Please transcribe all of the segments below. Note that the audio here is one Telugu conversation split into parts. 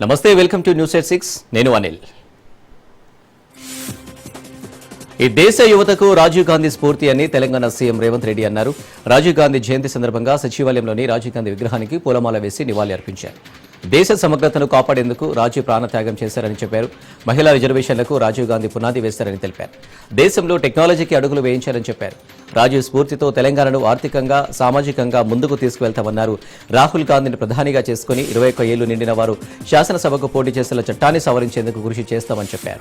నమస్తే welcome to news eight six. నేను అనిల్. ఈ దేశ యువతకు రాజీవ్ గాంధీ స్ఫూర్తి అని తెలంగాణ సీఎం రేవంత్ రెడ్డి అన్నారు. రాజీవ్ గాంధీ జయంతి సందర్భంగా సచివాలయంలోని రాజీవ్ గాంధీ విగ్రహానికి పూలమాల వేసి నివాళి అర్పించారు దేశ సమగ్రతను కాపాడేందుకు రాజీవ్ ప్రాణత్యాగం చేశారని చెప్పారు. మహిళా రిజర్వేషన్లకు రాజీవ్ గాంధీ పునాది వేశారని తెలిపారు. దేశంలో టెక్నాలజీకి అడుగులు వేయించారని చెప్పారు. రాజీవ్ స్ఫూర్తితో తెలంగాణను ఆర్థికంగా సామాజికంగా ముందుకు తీసుకువెళ్తామన్నారు. రాహుల్ గాంధీని ప్రధానిగా చేసుకుని ఇరవై ఒక్క ఏళ్ళు నిండిన వారు శాసనసభకు పోటీ చేసేలా చట్టాన్ని సవరించేందుకు కృషి చేస్తామని చెప్పారు.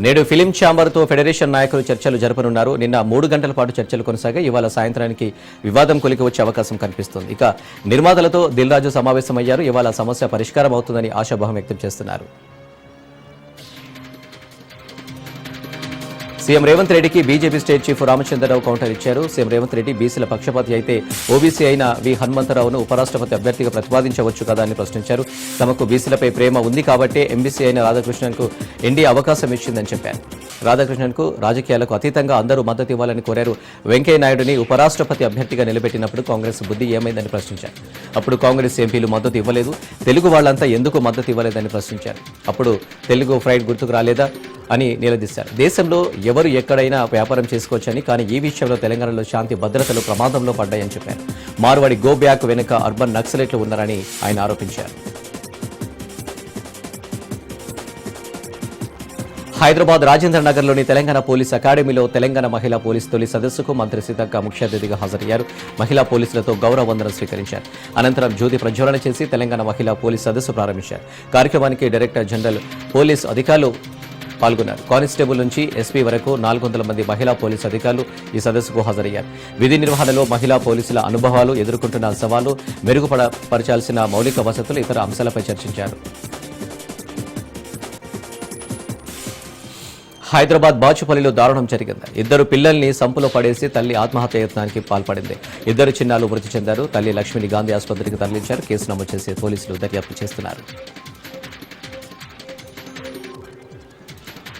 నేడు ఫిలిం ఛాంబర్తో ఫెడరేషన్ నాయకులు చర్చలు జరపనున్నారు. నిన్న మూడు గంటల పాటు చర్చలు కొనసాగా ఇవాళ సాయంత్రానికి వివాదం కొలికి వచ్చే అవకాశం కనిపిస్తుంది. ఇక నిర్మాతలతో దిల్ రాజు సమావేశమయ్యారు. ఇవాళ సమస్య పరిష్కారం అవుతుందని ఆశాభావం వ్యక్తం చేస్తున్నారు. సీఎం రేవంత్ రెడ్డికి BJP state chief Ramachandrarao counter ఇచ్చారు. సీఎం రేవంత్ రెడ్డి బీసీల పక్షపాతి అయితే ఓబీసీ అయిన వి హనుమంతరావును ఉపరాష్ట్రపతి అభ్యర్థిగా ప్రతిపాదించవచ్చు కదా అని ప్రశ్నించారు. తమకు బీసీలపై ప్రేమ ఉంది కాబట్టే ఎంబీసీ అయిన రాధాకృష్ణన్కు ఎన్డీ అవకాశం ఇచ్చిందని చెప్పారు. రాధాకృష్ణన్కు రాజకీయాలకు అతీతంగా అందరూ మద్దతు ఇవ్వాలని కోరారు. వెంకయ్యనాయుడిని ఉపరాష్ట్రపతి అభ్యర్థిగా నిలబెట్టినప్పుడు కాంగ్రెస్ బుద్ధి ఏమైందని ప్రశ్నించారు. అప్పుడు కాంగ్రెస్ ఎంపీలు మద్దతు ఇవ్వలేదు. తెలుగు వాళ్ళంతా ఎందుకు మద్దతు ఇవ్వలేదని ప్రశ్నించారు. అప్పుడు తెలుగు ఫ్రైడ్ గుర్తుకు రాలేదా? అని నిలదీశారు. దేశంలో ఎవరు ఎక్కడైనా వ్యాపారం చేసుకోవచ్చని కానీ ఈ విషయంలో తెలంగాణలో శాంతి భద్రతలు ప్రమాదంలో పడ్డాయని చెప్పారు. మార్వాడి గో బ్యాక్ వెనుక అర్బన్ నక్సలైట్లు ఉన్నారని ఆయన ఆరోపించారు. హైదరాబాద్ రాజేంద్ర నగర్లోని తెలంగాణ పోలీస్ అకాడమీలో తెలంగాణ మహిళా పోలీస్ తొలి సదస్సుకు మంత్రి సీతక్క ముఖ్య అతిథిగా హాజరయ్యారు. మహిళా పోలీసులతో గౌరవ వందనం స్వీకరించారు. అనంతరం జ్యోతి ప్రజ్వలన చేసి తెలంగాణ మహిళా పోలీస్ సదస్సు ప్రారంభించారు. కార్యక్రమానికి డైరెక్టర్ జనరల్ పోలీస్ అధికారులు పాల్గొన్నారు. కానిస్టేబుల్ నుంచి ఎస్పీ వరకు నాలుగు వందల మంది మహిళా పోలీసు అధికారులు ఈ సదస్సుకు హాజరయ్యారు. విధి నిర్వహణలో మహిళా పోలీసుల అనుభవాలు ఎదుర్కొంటున్న సవాళ్ళు మెరుగుపరచాల్సిన మౌలిక వసతులు ఇతర అంశాలపై చర్చించారు. హైదరాబాద్ బాచుపల్లిలో దారుణం జరిగింది. ఇద్దరు పిల్లల్ని సంపులో పడేసి తల్లి ఆత్మహత్య యత్నానికి పాల్పడింది. ఇద్దరు చిన్నాలు మృతి చెందారు. తల్లి లక్ష్మిని గాంధీ ఆసుపత్రికి తరలించారు. కేసు నమోదు చేసి పోలీసులు దర్యాప్తు చేస్తున్నారు.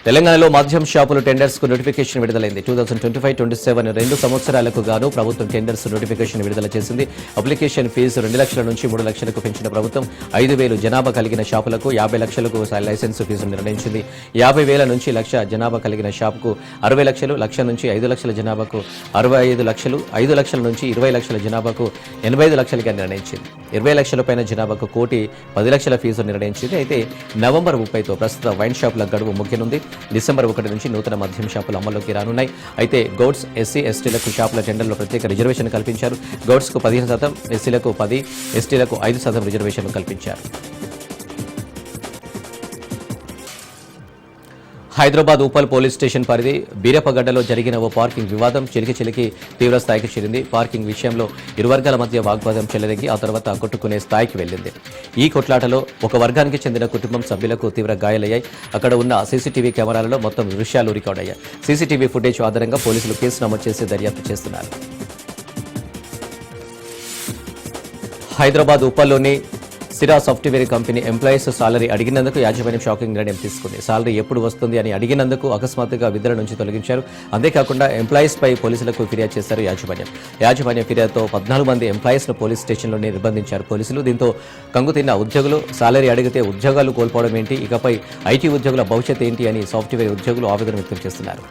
తెలంగాణలో మద్యం షాపులు టెండర్స్కు నోటిఫికేషన్ విడుదలైంది. Two thousand twenty five twenty seven రెండు సంవత్సరాలకు గాను ప్రభుత్వం టెండర్స్ నోటిఫికేషన్ విడుదల చేసింది. అప్లికేషన్ ఫీజు రెండు లక్షల నుంచి మూడు లక్షలకు పెంచిన ప్రభుత్వం ఐదు వేలు జనాభా కలిగిన షాపులకు యాభై లక్షలకు లైసెన్స్ ఫీజు నిర్ణయించింది. యాభై వేల నుంచి లక్ష జనాభా కలిగిన షాపుకు అరవై లక్షలు లక్ష నుంచి ఐదు లక్షల జనాభాకు అరవై ఐదు లక్షలు ఐదు లక్షల నుంచి ఇరవై లక్షల జనాభాకు ఎనభై ఐదు లక్షలుగా నిర్ణయించింది. ఇరవై లక్షల పైన జనాభాకు కోటి పది లక్షల ఫీజు నిర్ణయించింది. అయితే నవంబర్ ముప్పైతో ప్రస్తుత వైన్ షాపుల గడువు ముఖ్యనుంది డిసెంబర్ ఒకటి నుంచి నూతన మద్యం షాపులు అమల్లోకి రానున్నాయి. అయితే గౌడ్స్ ఎస్సీ ఎస్టీలకు షాపుల టెండర్లో ప్రత్యేక రిజర్వేషన్ కల్పించారు. గౌడ్స్కు పదిహేను శాతం ఎస్సీలకు పది ఎస్టీలకు ఐదు శాతం రిజర్వేషన్ కల్పించారు. హైదరాబాద్ ఉప్పల్ పోలీస్ స్టేషన్ పరిధి బీరపగడ్డలో జరిగిన ఓ పార్కింగ్ వివాదం చిలికి చిలికి తీవ్ర స్థాయికి చేరింది. పార్కింగ్ విషయంలో ఇరు వర్గాల మధ్య వాగ్వాదం చెలరేగి ఆ తర్వాత కొట్టుకునే స్థాయికి వెళ్ళింది. ఈ కొట్లాటలో ఒక వర్గానికి చెందిన కుటుంబం సభ్యులకు తీవ్ర గాయాలయ్యాయి. అక్కడ ఉన్న సీసీటీవీ కెమెరాలలో మొత్తం దృశ్యాలు రికార్డ్ అయ్యాయి సీసీటీవీ ఫుటేజ్ ఆధారంగా పోలీసులు కేసు నమోదు చేసి దర్యాప్తు చేస్తున్నారు. హైదరాబాద్ ఉప్పల్లోని సిరా సాఫ్ట్వేర్ కంపెనీ ఎంప్లాయీస్ సాలరీ అడిగినందుకు యాజమాన్యం షాకింగ్ నిర్ణయం తీసుకుంది. సాలరీ ఎప్పుడు వస్తుంది అని అడిగినందుకు అకస్మాత్తుగా విధుల నుంచి తొలగించారు. అంతేకాకుండా ఎంప్లాయీస్ పై పోలీసులకు ఫిర్యాదు చేశారు యాజమాన్యం. యాజమాన్యం ఫిర్యాదుతో పద్నాలుగు మంది ఎంప్లాయీస్ను పోలీస్ స్టేషన్లోనే నిర్బంధించారు పోలీసులు. దీంతో కంగుతిన్న ఉద్యోగులు సాలరీ అడిగితే ఉద్యోగాలు కోల్పోవడం ఏంటి? ఇకపై ఐటీ ఉద్యోగుల భవిష్యత్ ఏంటి అని సాఫ్ట్వేర్ ఉద్యోగులు ఆవేదన వ్యక్తం చేస్తున్నారు.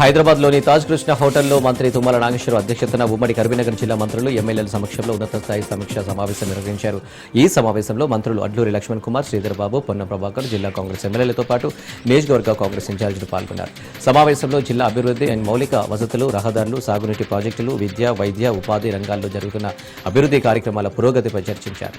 హైదరాబాద్లోని తాజ్ కృష్ణ హోటల్లో మంత్రి తుమ్మల నాగేశ్వరరావు అధ్యక్షతన ఉమ్మడి కరీంనగర్ జిల్లా మంత్రులు ఎమ్మెల్యేల సమక్షంలో ఉన్నత స్థాయి సమీక్షా సమావేశం నిర్వహించారు. ఈ సమావేశంలో మంత్రులు అడ్లూరి లక్ష్మణ్ కుమార్ శ్రీధర్ బాబు ప్రభాకర్ జిల్లా కాంగ్రెస్ ఎమ్మెల్యేలతో పాటు నియోజకవర్గ కాంగ్రెస్ ఇన్ఛార్జీలు పాల్గొన్నారు. సమావేశంలో జిల్లా అభివృద్ధి అండ్ మౌలిక వసతులు రహదారులు సాగునీటి ప్రాజెక్టులు విద్య వైద్య ఉపాధి రంగాల్లో జరుగుతున్న అభివృద్ధి కార్యక్రమాల పురోగతిపై చర్చించారు.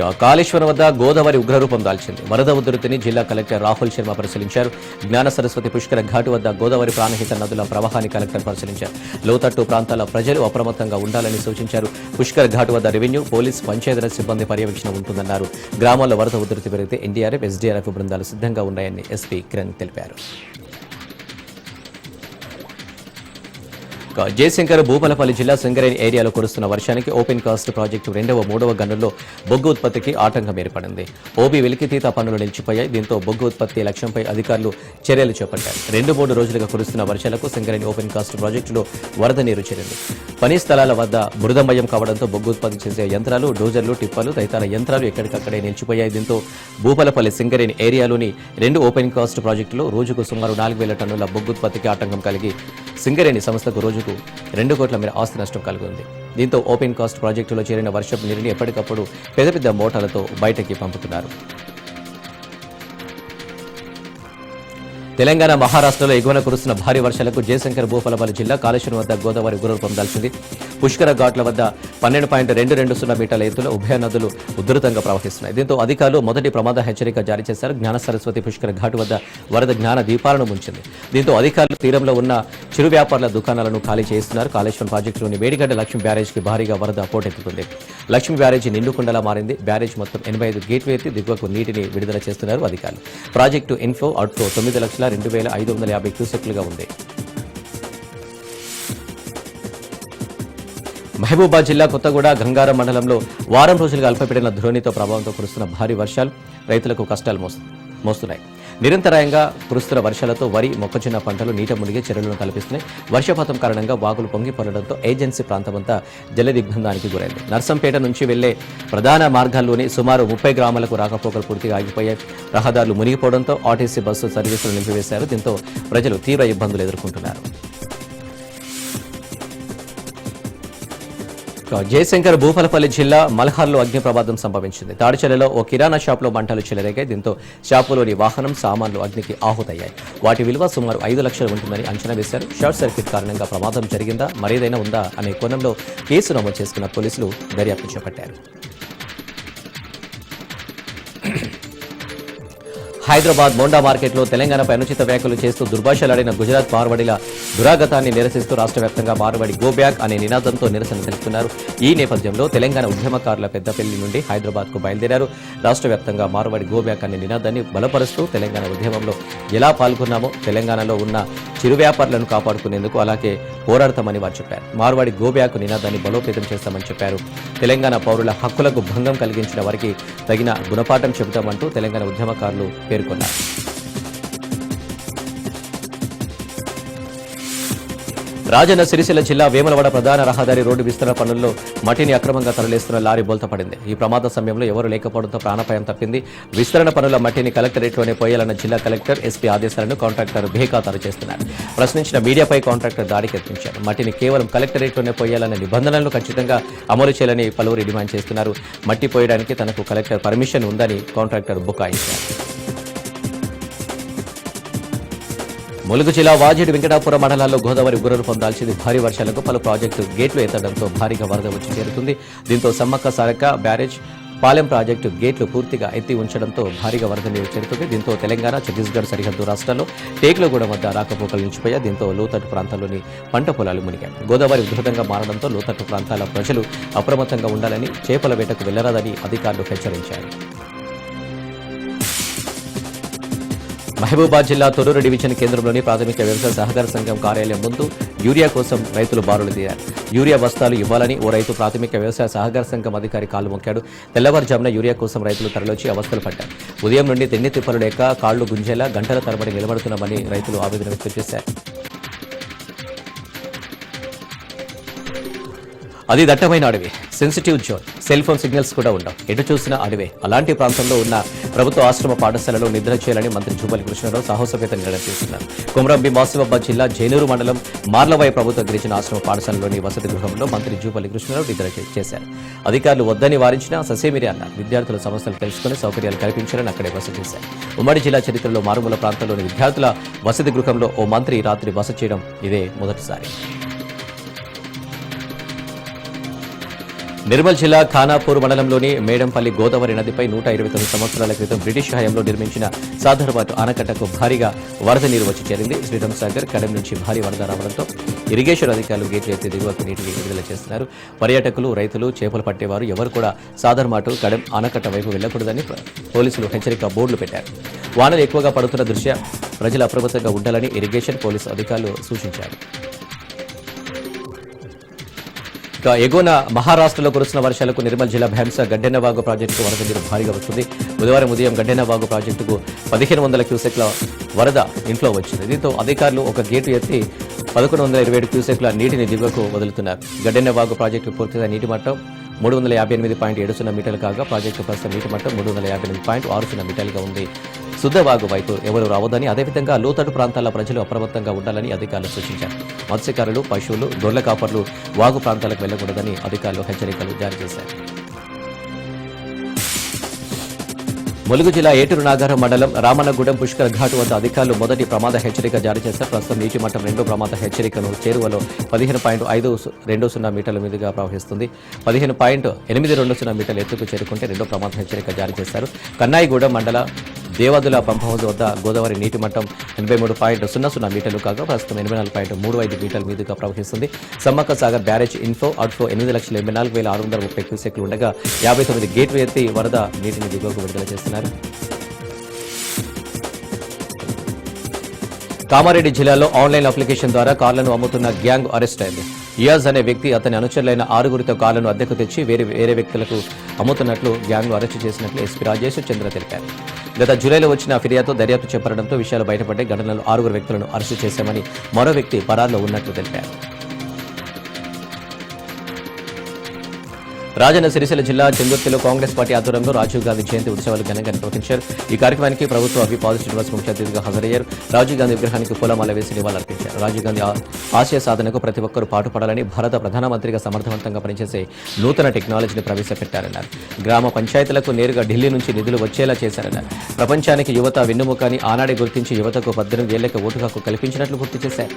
ఇక కాళేశ్వరం వద్ద గోదావరి ఉగ్రరూపం దాల్చింది. వరద ఉధృతిని జిల్లా కలెక్టర్ రాహుల్ శర్మ పరిశీలించారు. జ్ఞాన సరస్వతి పుష్కర ఘాటు వద్ద గోదావరి ప్రాణహిత నదుల ప్రవాహాన్ని కలెక్టర్ పరిశీలించారు. లోతట్టు ప్రాంతాల ప్రజలు అప్రమత్తంగా ఉండాలని సూచించారు. పుష్కర్ ఘాటు వద్ద రెవెన్యూ పోలీస్ పంచాయతీరాజ్ సిబ్బంది పర్యవేక్షణ ఉంటుందన్నారు. గ్రామాల్లో వరద ఉధృతి పెరిగితే ఎన్డీఆర్ఎఫ్ ఎస్డీఆర్ఎఫ్ బృందాలు సిద్ధంగా ఉన్నాయని ఎస్పీ కిరణ్ తెలిపారు. జయశంకర్ భూపాలపల్లి జిల్లా సింగరేణి ఏరియాలో కురుస్తున్న వర్షానికి ఓపెన్ కాస్ట్ ప్రాజెక్టు రెండవ మూడవ గన్నుల్లో బొగ్గు ఉత్పత్తికి ఆటంకం ఏర్పడింది. ఓబీ వెలికితీత పనులు నిలిచిపోయాయి. దీంతో బొగ్గు ఉత్పత్తి లక్ష్యంపై అధికారులు చర్యలు చేపట్టారు. రెండు మూడు రోజులుగా కురుస్తున్న వర్షాలకు సింగరేణి ఓపెన్ కాస్ట్ ప్రాజెక్టులో వరద నీరు చేరింది. పని స్థలాల వద్ద మృదమయం కావడంతో బొగ్గు ఉత్పత్తి చేసే యంత్రాలు డోజర్లు టిప్పర్లు తదితర యంత్రాలు ఎక్కడికక్కడే నిలిచిపోయాయి. దీంతో భూపాలపల్లి సింగరేణి ఏరియాలోని రెండు ఓపెన్ కాస్ట్ ప్రాజెక్టులో రోజుకు సుమారు నాలుగు వేల టన్నుల బొగ్గు ఉత్పత్తికి ఆటంకం కలిగి సింగరేణి సంస్థకు రోజు రోజుకు రెండు కోట్ల మేర ఆస్తి నష్టం కలుగుంది దీంతో ఓపెన్ కాస్ట్ ప్రాజెక్టులో చేరిన వర్షపు నీరుని ఎప్పటికప్పుడు పెద్ద పెద్ద మోటార్లతో బయటకి పంపుతున్నారు. తెలంగాణ మహారాష్ట్రలో ఎగువన కురుస్తున్న భారీ వర్షాలకు జయశంకర్ భూపాలపల్లి జిల్లా కాళేశ్వరం వద్ద గోదావరి గురూపం దాల్చింది. పుష్కర ఘాట్ల వద్ద పన్నెండు పాయింట్ రెండు రెండు సున్నా మీటర్ల ఎత్తులో ఉభయ నదులు ఉధృతంగా ప్రవహిస్తున్నాయి. దీంతో అధికారులు మొదటి ప్రమాద హెచ్చరిక జారీ చేశారు. జ్ఞాన సరస్వతి పుష్కర ఘాట్ వద్ద వరద జ్ఞాన దీపాలను ముంచింది. దీంతో అధికారులు తీరంలో ఉన్న చిరు వ్యాపారుల దుకాణాలను ఖాళీ చేస్తున్నారు. కాళేశ్వరం ప్రాజెక్టులోని వేడిగడ్డ లక్ష్మీ బ్యారేజ్కి భారీగా వరద పోటెత్తుతుంది లక్ష్మీ బ్యారేజీ నిండుకుండలా మారింది. బ్యారేజ్ మొత్తం ఎనభై ఐదు గేట్లు ఎత్తి దిగువకు నీటిని విడుదల చేస్తున్నారు అధికారులు. ప్రాజెక్టు ఇన్ఫ్లో అవుట్ఫ్లో తొమ్మిది లక్షల రెండు వేల ఐదు వందల యాభై క్యూసెక్లుగా ఉంది. మహబూబాబాద్ జిల్లా కొత్తగూడ గంగారం మండలంలో వారం రోజులుగా అల్పపీడన ధ్రోణితో ప్రభావంతో కురుస్తున్న భారీ వర్షాలు రైతులకు కష్టాలు మోస్తున్నాయి. నిరంతరాయంగా కురుస్తున్న వర్షాలతో వరి మొక్కజొన్న పంటలు నీట మునిగే చెరువులను కల్పిస్తున్నాయి వర్షపాతం కారణంగా వాగులు పొంగిపడడంతో ఏజెన్సీ ప్రాంతమంతా జల దిగ్బంధానికి గురైంది. నర్సంపేట నుంచి వెళ్ళే ప్రధాన మార్గాల్లోని సుమారు ముప్పై గ్రామాలకు రాకపోకలు పూర్తిగా ఆగిపోయాయి. రహదారులు మునిగిపోవడంతో ఆర్టీసీ బస్సు సర్వీసులు నిలిపివేశారు. దీంతో ప్రజలు తీవ్ర ఇబ్బందులు ఎదుర్కొంటున్నారు. జయశంకర్ భూఫలపల్లి జిల్లా మల్హార్లో అగ్ని ప్రమాదం సంభవించింది. తాడిచెలలో ఓ కిరాణా షాప్లో మంటలు చెలరేగాయి. దీంతో షాపులోని వాహనం సామాన్లు అగ్నికి ఆహుతయ్యాయి. వాటి విలువ సుమారు ఐదు లక్షలు ఉంటుందని అంచనా వేశారు. షార్ట్ సర్క్యూట్ కారణంగా ప్రమాదం జరిగిందా మరేదైనా ఉందా అనే కోణంలో కేసు నమోదు చేసుకున్న పోలీసులు దర్యాప్తు చేపట్టారు. హైదరాబాద్ మోండా మార్కెట్లో తెలంగాణపై అనుచిత వ్యాఖ్యలు చేస్తూ దుర్భాషలాడిన గుజరాత్ మార్వడిల దురాగతాన్ని నిరసిస్తూ రాష్ట్ర వ్యాప్తంగా మార్వడి గోబ్యాక్ అనే నినాదంతో నిరసన తెలుపుతున్నారు. ఈ నేపథ్యంలో తెలంగాణ ఉద్యమకారుల పెద్దపల్లి నుండి హైదరాబాద్కు బయలుదేరారు. రాష్ట్ర వ్యాప్తంగా మార్వడి గోబ్యాక్ అనే నినాదాన్ని బలపరుస్తూ తెలంగాణ ఉద్యమంలో ఎలా పాల్గొన్నామో తెలంగాణలో ఉన్న చిరు వ్యాపారులను కాపాడుకునేందుకు అలాగే పోరాడతామని వారు చెప్పారు. మార్వాడి గోబ్యాక్ నినాదాన్ని బలోపేతం చేస్తామని చెప్పారు. తెలంగాణ పౌరుల హక్కులకు భంగం కలిగించిన వారికి తగిన గుణపాఠం చెబుతామంటూ తెలంగాణ ఉద్యమకారులు పేర్కొన్నారు. రాజన్న సిరిసిల్ల జిల్లా వేములవాడ ప్రధాన రహదారి రోడ్డు విస్తరణ పనుల్లో మట్టిని అక్రమంగా తరలిస్తున్న లారీ బోల్తపడింది. ఈ ప్రమాద సమయంలో ఎవరు లేకపోవడంతో ప్రాణాపాయం తప్పింది. విస్తరణ పనుల మట్టిని కలెక్టరేట్లోనే పోయాలన్న జిల్లా కలెక్టర్ ఎస్పీ ఆదేశాలను కాంట్రాక్టర్ బేఖాతారు చేస్తున్నారు. ప్రశ్నించిన మీడియాపై కాంట్రాక్టర్ దాడికి యత్నించారు మట్టిని కేవలం కలెక్టరేట్లోనే పోయాలన్న నిబంధనలను ఖచ్చితంగా అమలు చేయాలని పలువురు డిమాండ్ చేస్తున్నారు. మట్టి పోయడానికి తనకు కలెక్టర్ పర్మిషన్ ఉందని కాంట్రాక్టర్ బుకాయించారు. ములుగు జిల్లా వాజేడు వెంకటాపురం మండలాల్లో గోదావరి గుర్రరూపం పొందాల్సింది భారీ వర్షాలకు పలు ప్రాజెక్టు గేట్లు ఎత్తడంతో భారీగా వరద వచ్చి చేరుతుంది. దీంతో సమ్మక్క సారక్క బ్యారేజ్ పాలెం ప్రాజెక్టు గేట్లు పూర్తిగా ఎత్తి ఉంచడంతో భారీగా వరద నీరు చేరుతుంది. దీంతో తెలంగాణ ఛత్తీస్గఢ్ సరిహద్దు రాష్ట్రాల్లో టేకులగూడెం వద్ద రాకపోకలు నిలిచిపోయా. దీంతో లోతట్టు ప్రాంతాల్లోని పంట పొలాలు మునిగాయి. గోదావరి ఉధృతంగా మారడంతో లోతట్టు ప్రాంతాల ప్రజలు అప్రమత్తంగా ఉండాలని చేపల వేటకు వెళ్ళరాదని అధికారులు హెచ్చరించారు. మహబూబాద్ జిల్లా తొర్రూరు డివిజన్ కేంద్రంలోని ప్రాథమిక వ్యవసాయ సహకార సంఘం కార్యాలయం ముందు యూరియా కోసం రైతులు బారులు తీరారు. యూరియా బస్తాలు ఇవ్వాలని ఓ రైతు ప్రాథమిక వ్యవసాయ సహకార సంఘం అధికారి కాలు మొక్కాడు. తెల్లవారుజామున యూరియా కోసం రైతులు తరలివచ్చి అవస్థలు పడ్డారు. ఉదయం నుండి తిండి తిప్పలు లేక కాళ్ళు గుంజేలా గంటల తరబడి నిలబడుతున్నామని రైతులు ఆవేదన వ్యక్తం చేశారు. అది దట్టమైన అడవి. Sensitive zone. Cell phone signals కూడా ఉండవు. ఎటు చూసినా అడవే. అలాంటి ప్రాంతంలో ఉన్న ప్రభుత్వ ఆశ్రమ పాఠశాలలో నిద్ర చేయాలని మంత్రి జూపల్లి కృష్ణారావు సాహసోపేత నిర్ణయం తీసుకున్నారు కుమరంబి మాసిబాబాద్ జిల్లా జైనూరు మండలం మార్లవాయి ప్రభుత్వ గిరిజన ఆశ్రమ పాఠశాలలోని వసతి గృహంలో మంత్రి జూపల్లి కృష్ణారావు నిద్ర చేశారు. అధికారులు వద్దని వారించినా ససేమిరి అన్నారు. విద్యార్థుల సమస్యలు తెలుసుకుని సౌకర్యాలు కల్పించాలని అక్కడే బస చేశారు. ఉమ్మడి జిల్లా చరిత్రలో మారుమూల ప్రాంతంలోని విద్యార్థుల వసతి గృహంలో ఓ మంత్రి రాత్రి బస చేయడం ఇదే మొదటిసారి. నిర్మల్ జిల్లా ఖానాపూర్ మండలంలోని మేడంపల్లి గోదావరి నదిపై నూట ఇరవై తొమ్మిది సంవత్సరాల క్రితం బ్రిటిష్ హయాంలో నిర్మించిన సాధర్బాటు ఆనకట్టకు భారీగా వరద నీరు వచ్చి చేరింది. శ్రీరామ్ సాగర్ కడెం నుంచి భారీ వరద రావడంతో ఇరిగేషన్ అధికారులు గేట్లు ఎత్తి దిగువకు నీటిని విడుదల చేస్తున్నారు. పర్యాటకులు రైతులు చేపలు పట్టేవారు ఎవరు కూడా సాధర్మాటు కడెం ఆనకట్ట వైపు వెళ్ళకూడదని పోలీసులు హెచ్చరిక బోర్డులు పెట్టారు. వానలు ఎక్కువగా పడుతున్న దృష్ట్యా ప్రజలు అప్రమత్తంగా ఉండాలని ఇరిగేషన్ పోలీసు అధికారులు సూచించారు. ఎగువన మహారాష్ట్రలో కురుస్తున్న వర్షాలకు నిర్మల్ జిల్లా భైంస గడ్డెన్నవాగు ప్రాజెక్టుకు వరద నీరు భారీగా వస్తుంది. బుధవారం ఉదయం గడ్డెన్నవాగు ప్రాజెక్టుకు పదిహేను వందల క్యూసెక్ల వరద ఇంట్లో వచ్చింది. దీంతో అధికారులు ఒక గేటు ఎత్తి పదకొండు వందల ఇరవై ఏడు క్యూసెక్ల నీటిని దిగువకు వదులుతున్నారు. గడ్డెన్నవాగు ప్రాజెక్టు పూర్తిగా నీటి మట్టం మూడు వందల యాభై ఎనిమిది పాయింట్ ఏడు సున్నా మీటర్లు కాగా ప్రాజెక్టు ప్రస్తుతం నీటి మట్టం మూడు వందల యాభై ఎనిమిది పాయింట్ ఆరు సున్నా మీటర్లుగా ఉంది. శుద్ధవాగు వైపు ఎవరు రావద్దని అదేవిధంగా లోతట్టు ప్రాంతాల ప్రజలు అప్రమత్తంగా ఉండాలని అధికారులు సూచించారు. మత్స్యకారులు పశువులు గొర్రెల కాపర్లు వాగు ప్రాంతాలకు వెళ్ళకూడదని అధికారులు హెచ్చరికలు జారీ చేశారు. ములుగు జిల్లా ఏటూరు నాగారం మండలం రామన్నగూడెం పుష్కర ఘాటు వద్ద అధికారులు మొదటి ప్రమాద హెచ్చరిక జారీ చేశారు. ప్రస్తుతం నీటి మట్టం రెండో ప్రమాద హెచ్చరికను చేరువలో పదిహేను పాయింట్ ఐదు రెండు సున్నా మీటర్ల మీదుగా ప్రవహిస్తుంది. పదిహేను పాయింట్ ఎనిమిది రెండు సున్నా మీటర్ల ఎత్తుకు చేరుకుంటే రెండో ప్రమాద హెచ్చరిక జారీ చేశారు. కన్నాయిగూడెం మండల దేవాదుల పంప్ హౌస్ వద్ద గోదావరి నీటి మట్టం ఎనభై మూడు పాయింట్ సున్నా సున్నా మీటర్లు కాగా ప్రస్తుతం ఎనభై నాలుగు పాయింట్ మూడు ఐదు మీటర్ల మీదుగా ప్రవహిస్తుంది. Sammakka Sagar barrage inflow outflow ఎనిమిది లక్షల ఎనభై నాలుగు వేల ఆరు వందల ముప్పై క్యూసెక్లు ఉండగా యాభై తొమ్మిది గేట్లు ఎత్తి వరద నీటిని దిగువకు విడుదల చేస్తున్నారు. కామారెడ్డి జిల్లాలో ఆన్లైన్ అప్లికేషన్ ద్వారా కార్లను అమ్ముతున్న గ్యాంగ్ అరెస్ట్ అయింది. ఇయాజ్ అనే వ్యక్తి అతని అనుచరులైన ఆరుగురితో కాలను అద్దెకు తెచ్చి వేరే వేరే వ్యక్తులకు అమ్ముతున్నట్లు గ్యాంగ్ అరెస్టు చేసినట్లు ఎస్పీ రాజేష్ చంద్ర తెలిపారు. గత జూలైలో వచ్చిన ఫిర్యాదుతో దర్యాప్తు చేపట్టడంతో విషయాలు బయటపడ్డాయి. ఘటనలో ఆరుగురు వ్యక్తులను అరెస్టు చేశామని మరో వ్యక్తి పరారులో ఉన్నట్లు తెలిపారు. రాజన్న సిరిసిల్ల జిల్లా చెందుర్తిలో కాంగ్రెస్ పార్టీ ఆధ్వర్యంలో రాజీవ్ గాంధీ జయంతి ఉత్సవాలు ఘనంగా నిర్వహించారు. ఈ కార్యక్రమానికి ప్రభుత్వ అభి పాల్ శ్రీనివాస్ ముఖ్య అతిథిగా హాజరయ్యారు. రాజీవ్ గాంధీ విగ్రహానికి పూలమాల వేసి నివాళులర్పించారు. రాజీవ్ గాంధీ ఆశయ సాధనకు ప్రతి ఒక్కరూ పాటుపడాలని భారత ప్రధానమంత్రిగా సమర్థవంతంగా పనిచేసే నూతన టెక్నాలజీని ప్రవేశపెట్టారన్నారు. గ్రామ పంచాయతీలకు నేరుగా ఢిల్లీ నుంచి నిధులు వచ్చేలా చేశారన్నారు. ప్రపంచానికి యువత వెన్నుముకని ఆనాడే గుర్తించి యువతకు పద్దెనిమిది ఏళ్ళకు ఓటు హక్కు కల్పించినట్లు గుర్తు చేశారు.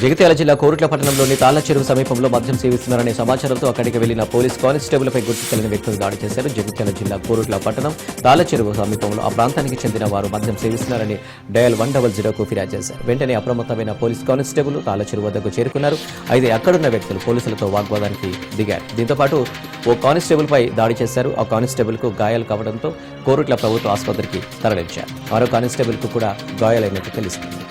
జగిత్యాల జిల్లా కోరుట్ల పట్టణంలోని తాళ్ళ చెరువు సమీపంలో మద్యం సేవిస్తున్నారనే సమాచారంతో అక్కడికి వెళ్ళిన పోలీస్ కానిస్టేబుల్పై గుర్తు తెలియని వ్యక్తులు దాడి చేశారు. జగిత్యాల జిల్లా కోరుట్ల పట్టణం తాళ్ళ చెరువు సమీపంలో ఆ ప్రాంతానికి చెందిన వారు మద్యం సేవిస్తున్నారని డయల్ వన్ డబల్ జీరోకు ఫిర్యాదు చేశారు. వెంటనే అప్రమత్తమైన పోలీస్ కానిస్టేబుల్ తాళ్ళ చెరువు వద్దకు చేరుకున్నారు. అయితే అక్కడున్న వ్యక్తులు పోలీసులతో వాగ్వాదానికి దిగారు. దీంతో పాటు ఓ కానిస్టేబుల్పై దాడి చేశారు. ఆ కానిస్టేబుల్కు గాయాలు కావడంతో కోరుట్ల ప్రభుత్వ ఆసుపత్రికి తరలించారు. మరో కానిస్టేబుల్కు కూడా గాయాలైనట్టు తెలుస్తుంది.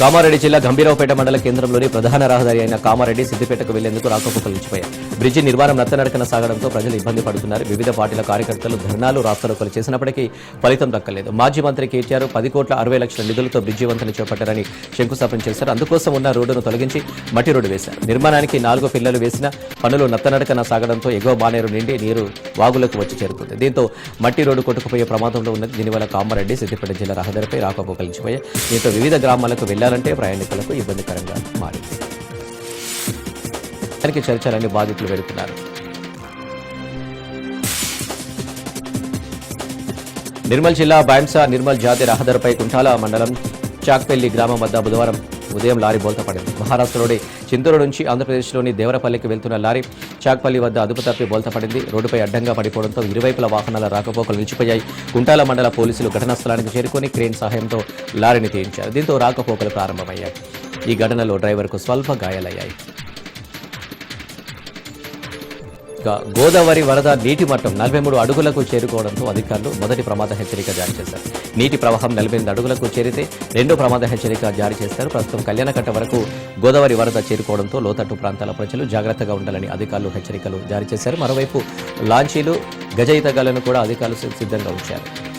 కామారెడ్డి జిల్లా గంభీరావుపేట మండల కేంద్రంలోని ప్రధాన రహదారి అయిన కామారెడ్డి సిద్దిపేటకు వెళ్ళేందుకు రాకపోకలు నిలిచిపోయాయి. బ్రిడ్జి నిర్మాణం నత్తనడకన సాగడంతో ప్రజలు ఇబ్బంది పడుతున్నారు. వివిధ పార్టీల కార్యకర్తలు ధర్నాలు రాస్తారోకలు చేసినప్పటికీ ఫలితం దక్కలేదు. మాజీ మంత్రి కేటీఆర్ పది కోట్ల అరవై లక్షల నిధులతో బ్రిడ్జి వంతెన చేపట్టారని శంకుస్థాపన చేశారు. అందుకోసం ఉన్న రోడ్డును తొలగించి మట్టి రోడ్డు వేశారు. నిర్మాణానికి నాలుగు పిల్లలు వేసిన పనులు నత్తనడకన సాగడంతో ఎగువ బానేరు నిండి నీరు వాగులకు వచ్చి చేరుతుంది దీంతో మట్టి రోడ్డు కొట్టుకుపోయే ప్రమాదంలో ఉన్నది. దీనివల్ల కామారెడ్డి సిద్దిపేట జిల్లా రహదారిపై రాకపోకలు దీంతో వివిధ గ్రామాలకు వెళ్ళాలంటే ప్రయాణికులకు ఇబ్బందికరంగా మారింది. దానికి చర్చలని బాధితులు వెళుతున్నారు నిర్మల్ జిల్లా బాంసా నిర్మల్ జాతి రహదారిపై కుంటాల మండలం చాక్పెల్లి గ్రామం వద్ద బుధవారం ఉదయం లారీ బోల్తపడింది మహారాష్ట్రలోని చింతూరు నుంచి ఆంధ్రప్రదేశ్లోని దేవరపల్లికి వెళ్తున్న లారీ చాక్పల్లి వద్ద అదుపు తప్పి బోల్తపడింది రోడ్డుపై అడ్డంగా పడిపోవడంతో ఇరువైపుల వాహనాల రాకపోకలు నిలిచిపోయాయి. కుంటాల మండల పోలీసులు ఘటనా స్థలానికి చేరుకొని క్రేన్ సహాయంతో లారీని తీయించారు. దీంతో రాకపోకలు ప్రారంభమయ్యాయి. ఈ ఘటనలో డ్రైవర్కు స్వల్ప గాయాలయ్యాయి. ఇక గోదావరి వరద నీటి మట్టం నలభై మూడు అడుగులకు చేరుకోవడంతో అధికారులు మొదటి ప్రమాద హెచ్చరిక జారీ చేశారు. నీటి ప్రవాహం నలభై ఎనిమిది అడుగులకు చేరితే రెండో ప్రమాద హెచ్చరిక జారీ చేశారు. ప్రస్తుతం కళ్యాణకట్ట వరకు గోదావరి వరద చేరుకోవడంతో లోతట్టు ప్రాంతాల ప్రజలు జాగ్రత్తగా ఉండాలని అధికారులు హెచ్చరికలు జారీ చేశారు. మరోవైపు లాంచీలు గజయితగాలను కూడా అధికారులు సిద్ధంగా ఉంచారు.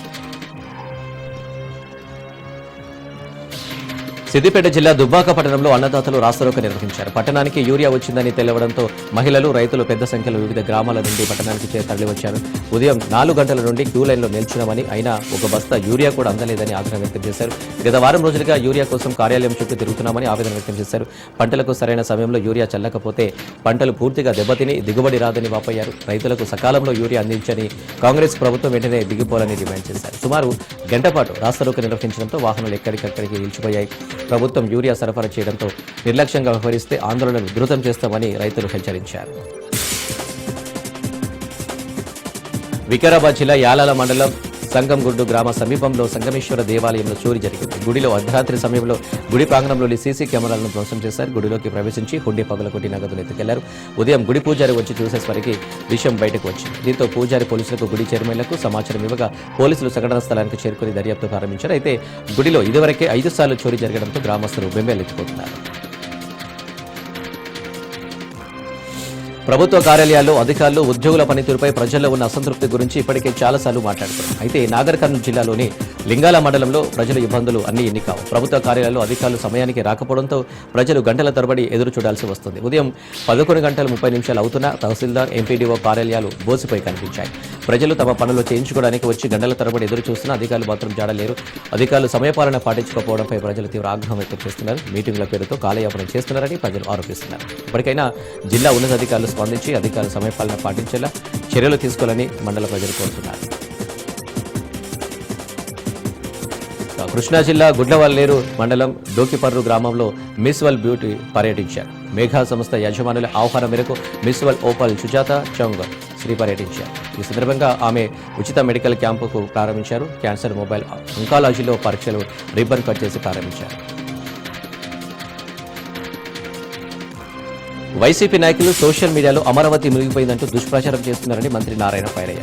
సిద్దిపేట జిల్లా దుబ్బాక పట్టణంలో అన్నదాతలు రాస్తారోక నిర్వహించారు. పట్టణానికి యూరియా వచ్చిందని తెలవడంతో మహిళలు రైతులు పెద్ద సంఖ్యలో వివిధ గ్రామాల నుండి పట్టణానికి తరలివచ్చారు. ఉదయం నాలుగు గంటల నుండి క్యూ లైన్లో నిల్చున్నామని అయినా ఒక బస్తా యూరియా కూడా అందలేదని ఆగ్రహం వ్యక్తం చేశారు. గత వారం రోజులుగా యూరియా కోసం కార్యాలయం చుట్టూ తిరుగుతున్నామని ఆవేదన వ్యక్తం చేశారు. పంటలకు సరైన సమయంలో యూరియా చల్లకపోతే పంటలు పూర్తిగా దెబ్బతిని దిగుబడి రాదని వాపోయారు. రైతులకు సకాలంలో యూరియా అందించని కాంగ్రెస్ ప్రభుత్వం వెంటనే దిగిపోవాలని డిమాండ్ చేశారు. సుమారు గంటపాటు రాస్తారోక నిర్వహించడంతో వాహనాలు ఎక్కడికక్కడికి నిలిచిపోయాయి. ప్రభుత్వం యూరియా సరఫరా చేయడంతో నిర్లక్ష్యంగా వ్యవహరిస్తే ఆందోళనలు ఉధృతం చేస్తామని రైతులు హెచ్చరించారు. వికారాబాద్ జిల్లా యాలాల మండలం సంగంగుడ్డు గ్రామ సమీపంలో సంగమేశ్వర దేవాలయంలో చోరీ జరిగింది. గుడిలో అర్ధరాత్రి సమయంలో గుడి ప్రాంగణంలోని సీసీ కెమెరాలను ధ్వంసం చేశారు. గుడిలోకి ప్రవేశించి హుండీ పగలకొట్టి నగదును ఎత్తుకెళ్ళారు. ఉదయం గుడి పూజారి వచ్చి చూసేసరికి విషయం బయటకు వచ్చింది. దీంతో పూజారి పోలీసులకు గుడి చైర్మన్లకు సమాచారం ఇవ్వగా పోలీసులు సంఘటన స్థలానికి చేరుకుని దర్యాప్తు ప్రారంభించారు. అయితే గుడిలో ఇదివరకే ఐదు సార్లు చోరీ జరగడంతో గ్రామస్తులు బెంబేలెత్తిపోతున్నారు. ప్రభుత్వ కార్యాలయాల్లో అధికారులు ఉద్యోగుల పనితీరుపై ప్రజల్లో ఉన్న అసంతృప్తి గురించి ఇప్పటికే చాలాసార్లు మాట్లాడుతున్నారు. అయితే నాగర్ కర్నూలు జిల్లాలోని లింగాల మండలంలో ప్రజల ఇబ్బందులు అన్ని ఎన్నికావు. ప్రభుత్వ కార్యాలయాల్లో అధికారులు సమయానికి రాకపోవడంతో ప్రజలు గంటల తరబడి ఎదురు చూడాల్సి వస్తుంది. ఉదయం పదకొండు గంటల ముప్పై నిమిషాలు అవుతున్నా తహసీల్దార్ ఎంపీడీఓ కార్యాలయాలు బోసిపై కనిపించాయి. ప్రజలు తమ పనులు చేయించుకోవడానికి వచ్చి గంటల తరబడి ఎదురు చూస్తున్నా అధికారులు మాత్రం జాడలేరు. అధికారులు సమయపాలన పాటించకపోవడంపై ప్రజలు తీవ్ర ఆగ్రహం వ్యక్తం చేస్తున్నారు. మీటింగుల పేరుతో కాలయాపనం చేస్తున్నారని ప్రజలు ఆరోపిస్తున్నారు. ఇప్పటికైనా జిల్లా ఉన్నతాధికారులు స్పందించి అధికారులు సమయపాలన పాటించేలా చర్యలు తీసుకోవాలని మండల ప్రజలు కోరుతున్నారు. కృష్ణా జిల్లా గుడ్లవల్లేరు మండలం డోకిపర్రు గ్రామంలో మిస్వల్ బ్యూటీ పర్యటించారు. మేఘా సంస్థ యజమానుల ఆహ్వానం మేరకు మిస్ వల్ ఓపల్ సుజాత చౌంగ్ శ్రీ పర్యటించారు. ఈ సందర్భంగా ఆమె ఉచిత మెడికల్ క్యాంపుకు ప్రారంభించారు. క్యాన్సర్ మొబైల్ అంకాలజీలో పరీక్షలు రిబ్బన్ కట్ చేసి ప్రారంభించారు. వైసీపీ నాయకులు సోషల్ మీడియాలో అమరావతి మునిగిపోయిందంటూ దుష్ప్రచారం చేస్తున్నారని మంత్రి నారాయణ పైరయ్య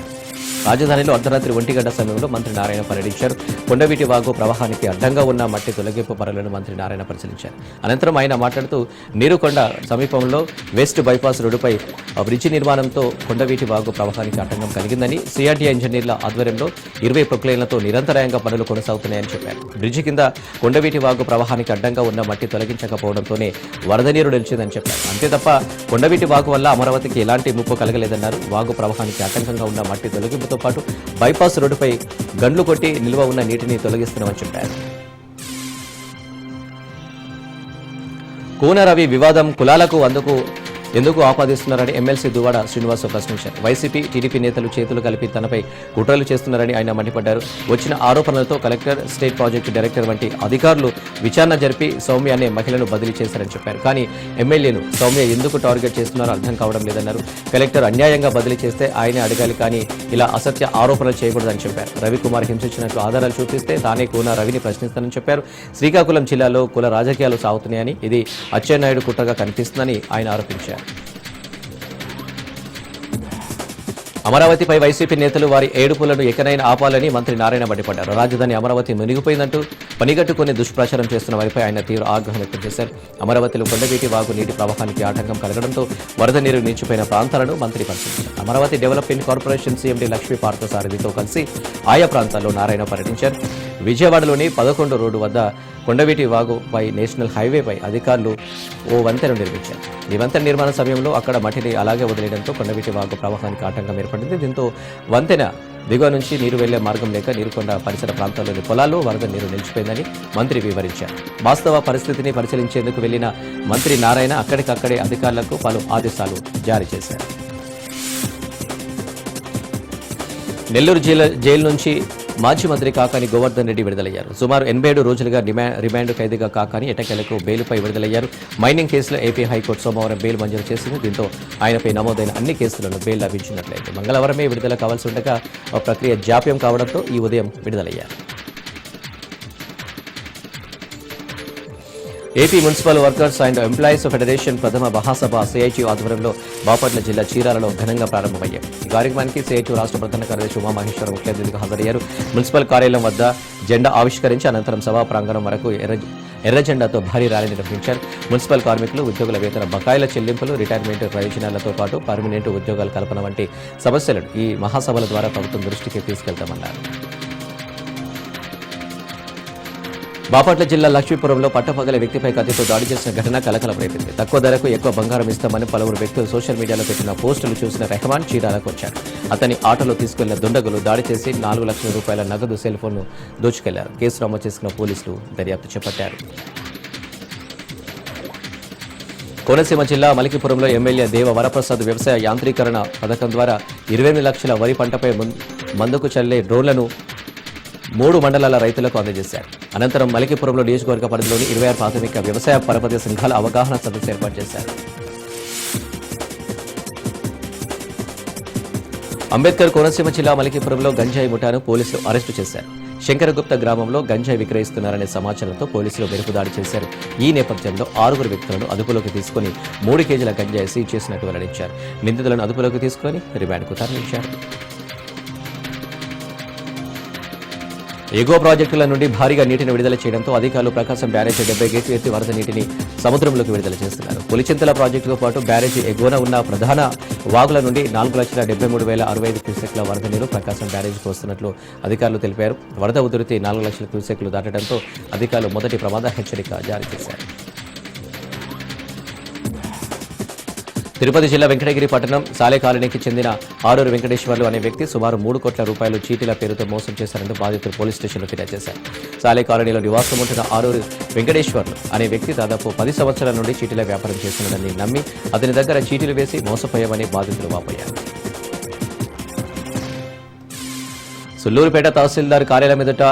రాజధానిలో అర్ధరాత్రి ఒంటి గంట సమయంలో మంత్రి నారాయణ పర్యటించారు. కొండవీటి వాగు ప్రవాహానికి అడ్డంగా ఉన్న మట్టి తొలగింపు పనులను మంత్రి నారాయణ పరిశీలించారు. అనంతరం ఆయన మాట్లాడుతూ నీరుకొండ సమీపంలో వెస్ట్ బైపాస్ రోడ్డుపై బ్రిడ్జి నిర్మాణంతో కొండవీటి వాగు ప్రవాహానికి ఆటంకం కలిగిందని సిఆర్డీఐ ఇంజనీర్ల ఆధ్వర్యంలో ఇరవై ప్రొక్లైన్లతో నిరంతరాయంగా పనులు కొనసాగుతున్నాయని చెప్పారు. బ్రిడ్జి కింద కొండవీటి వాగు ప్రవాహానికి అడ్డంగా ఉన్న మట్టి తొలగించకపోవడంతోనే వరద నీరు నిలిచిందని చెప్పారు. అంతే తప్ప కొండవీటి వాగు వల్ల అమరావతికి ఎలాంటి ముప్పు కలగలేదన్నారు. వాగు ప్రవాహానికి ఆటంకంగా ఉన్న మట్టి తొలగింపు తొలగింపుతో పాటు బైపాస్ రోడ్డుపై గండ్లు కొట్టి నిల్వ ఉన్న నీటిని తొలగిస్తున్నామని చెప్పారు. కూన రవి వివాదం కులాలకు అందుకు ఎందుకు ఆపాదిస్తున్నారని ఎమ్మెల్సీ దువాడ శ్రీనివాస్ ప్రశ్నించారు. వైసీపీ టీడీపీ నేతలు చేతులు కలిపి తనపై కుట్రలు చేస్తున్నారని ఆయన మండిపడ్డారు. వచ్చిన ఆరోపణలతో కలెక్టర్ స్టేట్ ప్రాజెక్టు డైరెక్టర్ వంటి అధికారులు విచారణ జరిపి సౌమ్య అనే మహిళను బదిలీ చేశారని చెప్పారు. కానీ ఎమ్మెల్యేను సౌమ్య ఎందుకు టార్గెట్ చేస్తున్నారో అర్థం కావడం లేదన్నారు. కలెక్టర్ అన్యాయంగా బదిలీ చేస్తే ఆయనే అడగాలి కానీ ఇలా అసత్య ఆరోపణలు చేయకూడదని చెప్పారు. రవికుమార్ హింసించినట్లు ఆధారాలు చూపిస్తే తానే కూన రవిని ప్రశ్నిస్తానని చెప్పారు. శ్రీకాకుళం జిల్లాలో కుల రాజకీయాలు సాగుతున్నాయని ఇది అచ్చెన్నాయుడు కుట్రగా కనిపిస్తుందని ఆయన ఆరోపించారు. అమరావతిపై వైసీపీ నేతలు వారి ఏడుపులను ఎకనైనా ఆపాలని మంత్రి నారాయణ మండిపడ్డారు. రాజధాని అమరావతి మునిగిపోయిందంటూ పనిగట్టుకుని దుష్ప్రచారం చేస్తున్న వారిపై ఆయన తీవ్ర ఆగ్రహం వ్యక్తం చేశారు. అమరావతిలో కొండవీటి వాగు నీటి ప్రవాహానికి ఆటంకం కలగడంతో వరద నీరు నిలిచిపోయిన ప్రాంతాలను మంత్రి పరిశీలించారు. Amaravati development corporation CMD Lakshmi పార్థసారథితో కలిసి ఆయా ప్రాంతాల్లో నారాయణ పర్యటించారు. విజయవాడలోని పదకొండు రోడ్డు వద్ద కొండవీటి వాగుపై నేషనల్ హైవేపై అధికారులు ఓ వంతెన నిర్మించారు. ఈ వంతెన నిర్మాణ సమయంలో అక్కడ మట్టిని అలాగే వదిలేయడంతో కొండవీటి వాగు ప్రవాహానికి ఆటంకం ఏర్పడింది. దీంతో వంతెన దిగువ నుంచి నీరు వెళ్ళే మార్గం లేక నీరుకొండ పరిసర ప్రాంతాల్లోని పొలాల్లో వరద నీరు నిలిచిపోయిందని మంత్రి వివరించారు. వాస్తవ పరిస్థితిని పరిశీలించేందుకు వెళ్ళిన మంత్రి నారాయణ అక్కడికక్కడే అధికారులకు పలు ఆదేశాలు జారీ చేశారు. నెల్లూరు జైలు జైలు నుంచి మాజీ మంత్రి కాకాని గోవర్ధన్ రెడ్డి విడుదలయ్యారు. సుమారు ఎనభై ఏడు రోజులుగా రిమాండ్ ఖైదీగా కాకాని ఎటకెలకు బెయిల్పై విడుదలయ్యారు. మైనింగ్ కేసులో ఏపీ హైకోర్టు సోమవారం బెయిల్ మంజూరు చేసింది. దీంతో ఆయనపై నమోదైన అన్ని కేసులను బెయిల్ లభించినట్లయితే మంగళవారమే విడుదల కావాల్సి ఉండగా ఆ ప్రక్రియ జాప్యం కావడంతో ఈ ఉదయం విడుదలయ్యారు. AP municipal workers and employees federation ప్రథమ మహాసభ సిఐటి ఆధ్వర్యంలో బాపట్ల జిల్లా చీరాలలో ఘనంగా ప్రారంభమయ్యాయి. ఈ కార్యక్రమానికి సిఐటి రాష్ట్ర ప్రధాన కార్యదర్శి ఉమామహేశ్వర ముఖ్య అతిథిగా హాజరయ్యారు. మున్సిపల్ కార్యాలయం వద్ద జెండా ఆవిష్కరించి అనంతరం సభా ప్రాంగణం వరకు ఎర్ర ఎర్ర జెండాతో భారీ ర్యాలీ నిర్వహించారు. మున్సిపల్ కార్మికులు ఉద్యోగుల వేతన బకాయిల చెల్లింపులు రిటైర్మెంట్ ప్రయోజనాలతో పాటు పర్మనెంట్ ఉద్యోగాల కల్పన వంటి సమస్యలను ఈ మహాసభల ద్వారా ప్రభుత్వం దృష్టికి తీసుకెళ్తామన్నారు. బాపట్ల జిల్లా లక్ష్మీపురంలో పట్టపగల వ్యక్తిపై కత్తితో దాడి చేసిన ఘటన కలకల రేపింది. తక్కువ ధరకు ఎక్కువ బంగారం ఇస్తామని పలువురు వ్యక్తులు సోషల్ మీడియాలో పెట్టిన పోస్టులు చూసిన రెహమాన్ చీరాలకు వచ్చాడు. అతని ఆటోలో తీసుకెళ్ళిన దుండగులు దాడి చేసి నాలుగు లక్షల రూపాయల నగదు సెల్ ఫోన్ను దోచుకెళ్ళారు. కేసు నమోదు చేసుకున్న పోలీసులు దర్యాప్తు చేపట్టారు. కోనసీమ జిల్లా మలికిపురంలో ఎమ్మెల్యే దేవ వరప్రసాద్ వ్యవసాయ యాంత్రీకరణ పథకం ద్వారా ఇరవై ఎనిమిది లక్షల వరి పంటపై మందుకు చల్లే డ్రోన్లను మూడు మండలాల రైతులకు అందజేశారు. అనంతరం మలికిపురంలో నియోజకవర్గ పరిధిలోని ఇరవై ఆరు ప్రాథమిక వ్యవసాయ పరపతి సంఘాల అవగాహన సదస్సు ఏర్పాటు చేశారు. అంబేద్కర్ కోనసీమ జిల్లా మలికిపురంలో గంజాయి ముఠాను పోలీసులు అరెస్టు చేశారు. శంకరగుప్త గ్రామంలో గంజాయి విక్రయిస్తున్నారనే సమాచారంతో పోలీసులు మెరుపు దాడి చేశారు. ఈ నేపథ్యంలో ఆరుగురు వ్యక్తులను అదుపులోకి తీసుకుని మూడు కేజీల గంజాయి సీజ్ చేసినట్టు వెల్లడించారు. నిందితులను అదుపులోకి తీసుకుని రిమాండ్కు తరలించారు. ఎగువ ప్రాజెక్టుల నుండి భారీగా నీటిని విడుదల చేయడంతో అధికారులు ప్రకాశం బ్యారేజీ డెబ్బై గేట్లు ఎత్తి వరద నీటిని సముద్రంలోకి విడుదల చేస్తున్నారు. పులిచింతల ప్రాజెక్టుతో పాటు బ్యారేజీ ఎగువన ఉన్న ప్రధాన వాగుల నుండి నాలుగు లక్షల డెబ్బై మూడు వేల అరవై ఐదు క్యూసెక్ల వరద నీరు ప్రకాశం బ్యారేజీకి వస్తున్నట్లు అధికారులు తెలిపారు. వరద ఉధృతి నాలుగు లక్షల క్యూసెక్లు దాటడంతో అధికారులు మొదటి ప్రమాద హెచ్చరిక జారీ చేశారు. తిరుపతి జిల్లా వెంకటగిరి పట్టణం సాలే కాలనీకి చెందిన ఆరూరు వెంకటేశ్వర్లు అనే వ్యక్తి సుమారు మూడు కోట్ల రూపాయలు చీటీల పేరుతో మోసం చేశారంటూ బాధితులు పోలీస్ స్టేషన్లో ఫిర్యాదు చేశారు. సాలే కాలనీలో నివాసం ఉంటున్న ఆరూరు వెంకటేశ్వర్లు అనే వ్యక్తి దాదాపు పది సంవత్సరాల నుండి చీటీల వ్యాపారం చేస్తున్నాడని నమ్మి అతని దగ్గర చీటీలు వేసి మోసపోయామని బాధితులు వాపోయారు. సుల్లూరుపేట తహసీల్దార్ కార్యాలయం ఎదుట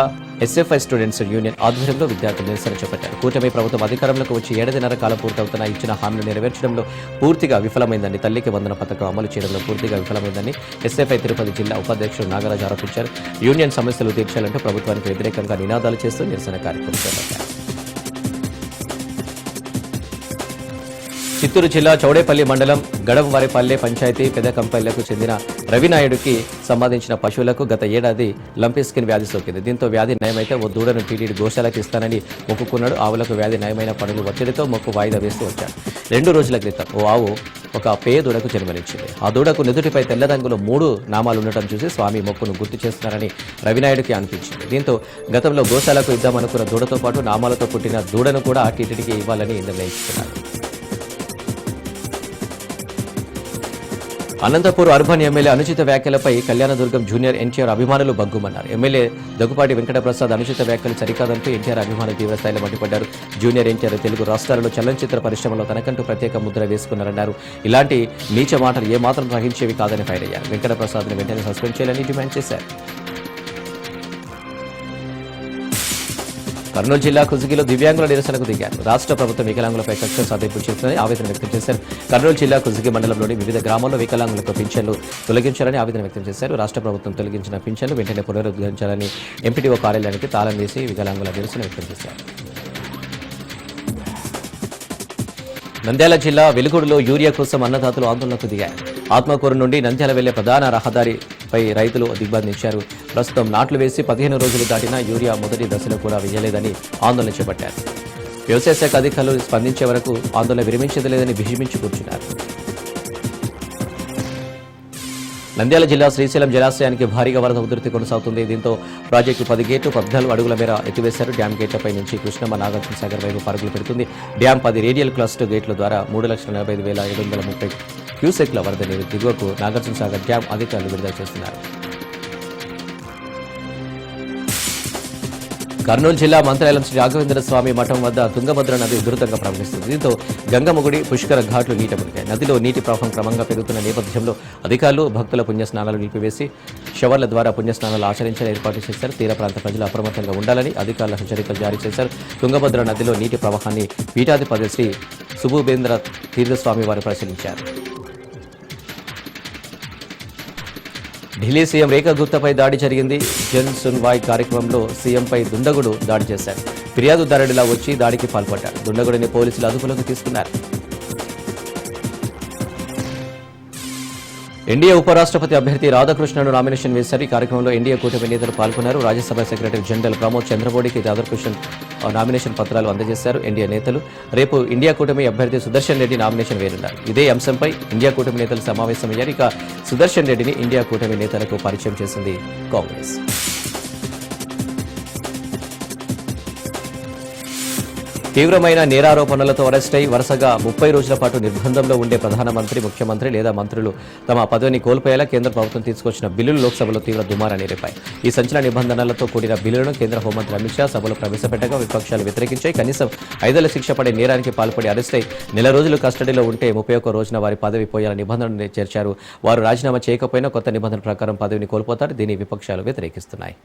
ఎస్ఎఫ్ఐ స్టూడెంట్స్ యూనియన్ ఆధ్వర్యంలో విద్యార్థులు నిరసన చేపట్టారు. కూటమి ప్రభుత్వం అధికారంలోకి వచ్చి ఏడాదిన్నర కాలం పూర్తవుతున్న ఇచ్చిన హామీలు నెరవేర్చడంలో పూర్తిగా విఫలమైందని తల్లికి వందన పథకం అమలు చేయడంలో పూర్తిగా విఫలమైందని ఎస్ఎఫ్ఐ తిరుపతి జిల్లా ఉపాధ్యక్షుడు నాగరాజు ఆరోపించారు. యూనియన్ సమస్యలు తీర్చాలంటూ ప్రభుత్వానికి వ్యతిరేకంగా నినాదాలు చేస్తూ నిరసన కార్యక్రమం చేపట్టారు. చిత్తూరు జిల్లా చౌడేపల్లి మండలం గడవవారిపల్లె పంచాయతీ పెదకంపల్లెకు చెందిన రవినాయుడుకి సంబంధించిన పశువులకు గత ఏడాది లంపీ స్కిన్ వ్యాధి సోకింది. దీంతో వ్యాధి నయమైతే ఓ దూడను టీడీడీ గోశాలకు ఇస్తానని మొక్కుకున్నాడు. ఆవులకు వ్యాధి నయమైన పనులు ఒత్తిడితో మొక్కు వాయిదా వేస్తూ వచ్చాడు. రెండు రోజుల క్రితం ఓ ఆవు ఒక పేయ దూడకు జన్మనిచ్చింది. ఆ దూడకు నుదుటిపై తెల్ల రంగులో మూడు నామాలు ఉండటం చూసి స్వామి మొక్కును గుర్తు చేస్తున్నారని రవినాయుడికి అనిపించింది. దీంతో గతంలో గోశాలకు ఇద్దామనుకున్న దూడతో పాటు నామాలతో పుట్టిన దూడను కూడా టీటీడీకి ఇవ్వాలని నిర్ణయించుకున్నారు. అనంతపూర్ అర్బన్ ఎమ్మెల్యే అనుచిత వ్యాఖ్యలపై కళ్యాణదుర్గం జూనియర్ ఎన్టీఆర్ అభిమానులు బగ్గుమన్నారు ఎమ్మెల్యే దగ్గుపాటి వెంకటప్రసాద్ అనుచిత వ్యాఖ్యలు సరికాదంటూ ఎన్టీఆర్ అభిమానులు తీవ్రస్థాయిలో మండిపడ్డారు. జూనియర్ ఎన్టీఆర్ తెలుగు రాష్ట్రాలలో చలనచిత్ర పరిశ్రమలో తనకంటూ ప్రత్యేక ముద్ర వేసుకున్నారన్నారు. ఇలాంటి నీచ మాటలు ఏమాత్రం సహించేవి కాదని ఫైర్ అయ్యారు. వెంకటప్రసాద్ని వెంటనే సస్పెండ్ చేయాలని డిమాండ్ చేశారు. కర్నూలు జిల్లా కుజిగిలో దివ్యాంగుల నిరసనకు దిగారు. రాష్ట్ర ప్రభుత్వం వికలాంగులపై కక్ష సాధింపు చేస్తుందని ఆవేదన వ్యక్తం చేశారు. కర్నూలు జిల్లా కుజిగి మండలంలోని వివిధ గ్రామాల్లో వికలాంగులకు పింఛన్లు తొలగించాలని ఆవేదన వ్యక్తం చేశారు. రాష్ట్ర ప్రభుత్వం తొలగించిన పింఛన్లు వెంటనే పునరుద్ధరించాలని ఎంపీటీఓ కార్యాలయానికి తాళం వేసి వికలాంగుల నిరసన వ్యక్తం చేశారు. నంద్యాల జిల్లా వెలుగుడులో యూరియా కోసం అన్నదాతలు ఆందోళనకు దిగారు. ఆత్మకూరు నుండి నంద్యాల వెళ్ళే ప్రధాన రహదారి పై రైతులు దిగ్బంధించారు. ప్రస్తుతం నాట్లు వేసి పదిహేను రోజులు దాటిన యూరియా మొదటి దశలో కూడా వేయలేదని ఆందోళన చేపట్టారు. వ్యవసాయ శాఖ అధికారులు స్పందించే వరకు ఆందోళన విరమించేది లేదని కూర్చున్నారు. నంద్యాల జిల్లా శ్రీశైలం జలాశయానికి భారీగా వరద ఉధృతి కొనసాగుతుంది. దీంతో ప్రాజెక్టు పది గేట్లు పద్నాలుగు అడుగుల మేర ఎత్తివేశారు. డ్యాం గేట్లపై నుంచి కృష్ణమ్మ నాగార్జున సాగర్ వైపు పరుగులు పెడుతుంది. డ్యాం పది రేడియల్ క్లస్టర్ గేట్ల ద్వారా మూడు లక్షల నలభై ఐదు వేల ఏడు వందల ముప్పై క్యూసెక్ల వరద నీరు దిగువకు నాగార్జున సాగర్ డ్యాం అధికారులు విడుదల చేస్తున్నారు. కర్నూలు జిల్లా మంత్రాలయం శ్రీ రాఘవేంద్ర స్వామి మఠం వద్ద తుంగభద్ర నది ఉధృతంగా ప్రవహిస్తుంది. దీంతో గంగముగుడి పుష్కర ఘాట్లు నీట మునిగాయి. నదిలో నీటి ప్రవాహం క్రమంగా పెరుగుతున్న నేపథ్యంలో అధికారులు భక్తుల పుణ్యస్నానాలు నిలిపివేసి షవర్ల ద్వారా పుణ్యస్నానాలు ఆచరించాలని ఏర్పాటు చేశారు. తీర ప్రాంత ప్రజలు అప్రమత్తంగా ఉండాలని అధికారులు హెచ్చరికలు జారీ చేశారు. తుంగభద్ర నదిలో నీటి ప్రవాహాన్ని పీఠాధిపతి శ్రీ సుభూబేంద్ర తీర్థస్వామి వారు పరిశీలించారు. ఢిల్లీ సీఎం రేఖా గుప్తాపై దాడి జరిగింది. జన్ సున్వాయ్ కార్యక్రమంలో సీఎంపై దుండగుడు దాడి చేశారు. ఫిర్యాదుదారుడిలా వచ్చి దాడికి పాల్పడ్డారు. దుండగుడిని పోలీసులు అదుపులోకి తీసుకున్నారు. ఎన్డీఏ ఉపరాష్ట్రపతి అభ్యర్థి రాధాకృష్ణను నామినేషన్ వేశారు. ఈ కార్యక్రమంలో ఎన్డీఏ కూటమి నేతలు పాల్గొన్నారు. రాజ్యసభ సెక్రటరీ జనరల్ ప్రమోద్ చంద్రబోడికి రాధాకృష్ణన్ నామినేషన్ పత్రాలు అందజేశారు. ఎన్డీఏ నేతలు. రేపు ఇండియా కూటమి అభ్యర్థి సుదర్శన్ రెడ్డి నామినేషన్ వేయనున్నారు. ఇదే అంశంపై ఇండియా కూటమి నేతలు సమావేశమయ్యారు. ఇక సుదర్శన్ రెడ్డిని ఇండియా కూటమి నేతలకు పరిచయం చేసింది కాంగ్రెస్. తీవ్రమైన నేరారోపణలతో అరెస్ట్ అయి వరుసగా ముప్పై రోజుల పాటు నిర్బంధంలో ఉండే ప్రధానమంత్రి ముఖ్యమంత్రి లేదా మంత్రులు తమ పదవిని కోల్పోయేలా కేంద్ర ప్రభుత్వం తీసుకొచ్చిన బిల్లులు లోక్సభలో తీవ్ర దుమారాన్ని రేపాయి. ఈ సంచలన నిబంధనలతో కూడిన బిల్లులను కేంద్ర హోంమంత్రి అమిత్ షా సభలో ప్రవేశపెట్టగా విపక్షాలు వ్యతిరేకించాయి. కనీసం ఐదేళ్ళ శిక్ష పడే నేరానికి పాల్పడి అరెస్ట్ అయి నెల రోజులు కస్టడీలో ఉంటే ముప్పై ఒక్క రోజున వారి పదవి పోయేలా నిబంధనలు చేర్చారు. వారు రాజీనామా చేయకపోయినా కొత్త నిబంధన ప్రకారం పదవిని కోల్పోతారు. దీన్ని విపక్షాలు వ్యతిరేకిస్తున్నాయి.